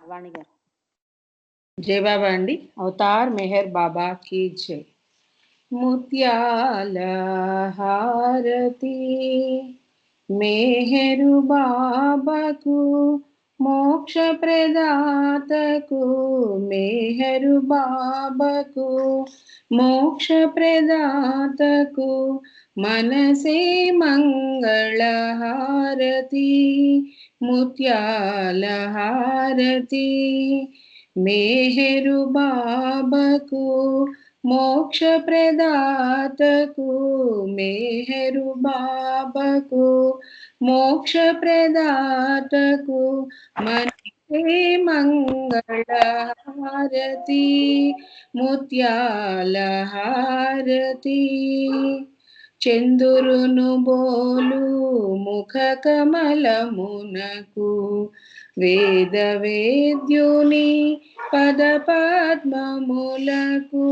వాణి గారు జై బాబా అండి. అవతార్ మెహర్ బాబా కీ జై. ముత్యాల హారతి మెహరు బాబాకు మోక్ష ప్రదాతకు మెహరు బాబాకు మోక్ష ప్రదాతకు మనసే మంగళ హారతి ముత్యాల హారతి మేహరు బాబకు మోక్ష ప్రదాతకు మేహరు బాబకు మోక్ష మనసే మంగళ హారతి ముత్యాల చందురును బోలు ముఖ కమలమునకు వేద వేద్యుని పద పద్మములకు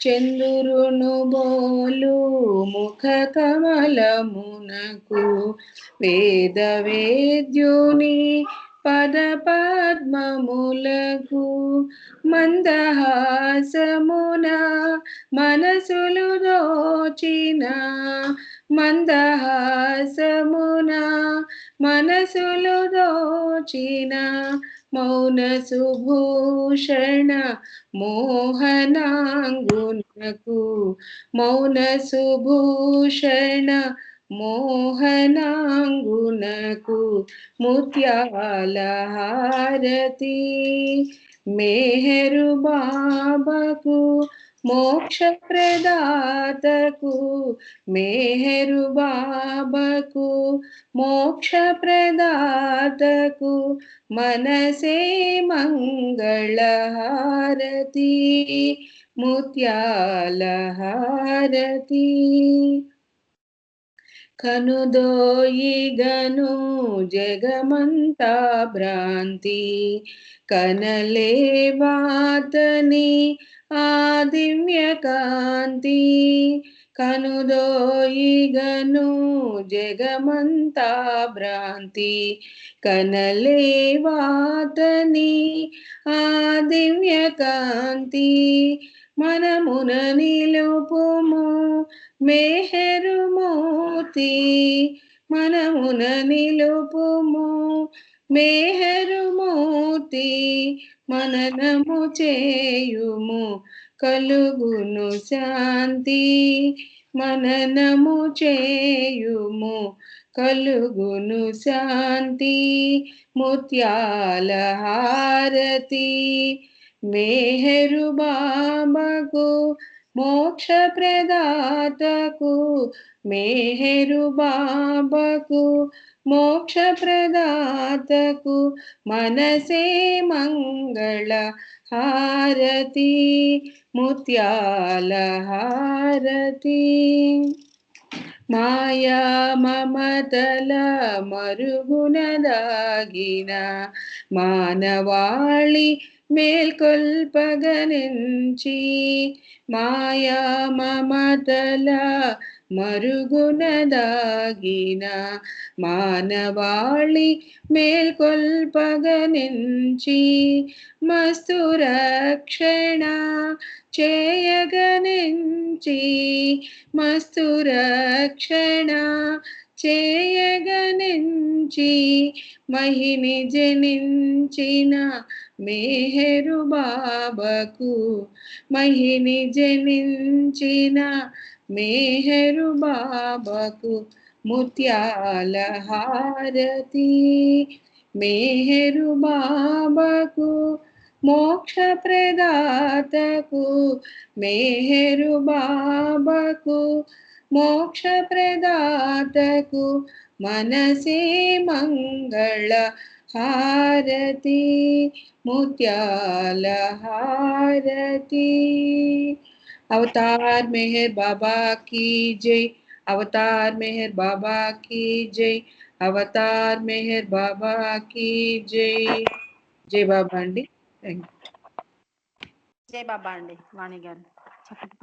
చందురును బోలు ముఖ కమలమునకు వేద వేద్యుని పద పద్మములకు మందహాసమున మనసులు దోచిన మందహాసమున మనసులు चीना काचीना मौनसुभूषण मोहनाङ्गुनकु। मौनसुभूषण मोहनाङ्गुनकु। मुत्यालहारती मेहरुबाबकु। ముత్యాల మేహరు బాబాకు మోక్ష ప్రదాతకు మేహరు బాబాకు మోక్ష ప్రదాతకు మనసే మంగళహారతి ముత్యాలహారతి. ముత్యాల హారతి కనుదోయిగను జగమంతా భ్రాంతి కనలేవాతని ఆ దివ్యకాంతి కనుదోయిగను జగమంతా భ్రాంతి కనలేవాతని ఆ దివ్యకాంతి మనమున నిలుపుము మేహరుమూర్తి మనమున నిలుపుము మేహరుమూర్తి మననము చేయుము కలుగును శాంతి. మననము చేయుము కలుగును శాంతి. ముత్యాల హారతి మేహరు బాబకు మోక్ష ప్రదాతకు మేహరు బాబాకు మోక్ష ప్రదాతకు మనసే మంగళ హారతి ముత్యాల హారతి మాయా మమతల మరుగునదాగిన మానవాళి మేల్కొల్పగనించి మాయా మమతల మరుగునదాగిన మానవాళి మేల్కొల్పగనించి మస్తు రక్షణ చేయగనించి మస్తు రక్షణ చేయగనించి మహిమి జనించిన మేహరు బాబకు మహిమి జనించిన మేహరు బాబకు ముత్యాల హారతి మేహరు బాబకు మోక్ష ప్రదాతకు మేహరు బాబకు మోక్ష ప్రదాతకు మనసే మంగళ హారతి ముత్యాల హారతి అవతార్ మెహర్ బాబా की जय अवतार मेहर बाबा की जय अवतार मेहर बाबा की जय జై బాబా అండి థ్యాంక్ యూ జై బాబా అండి వాణి గారు. చక్కటి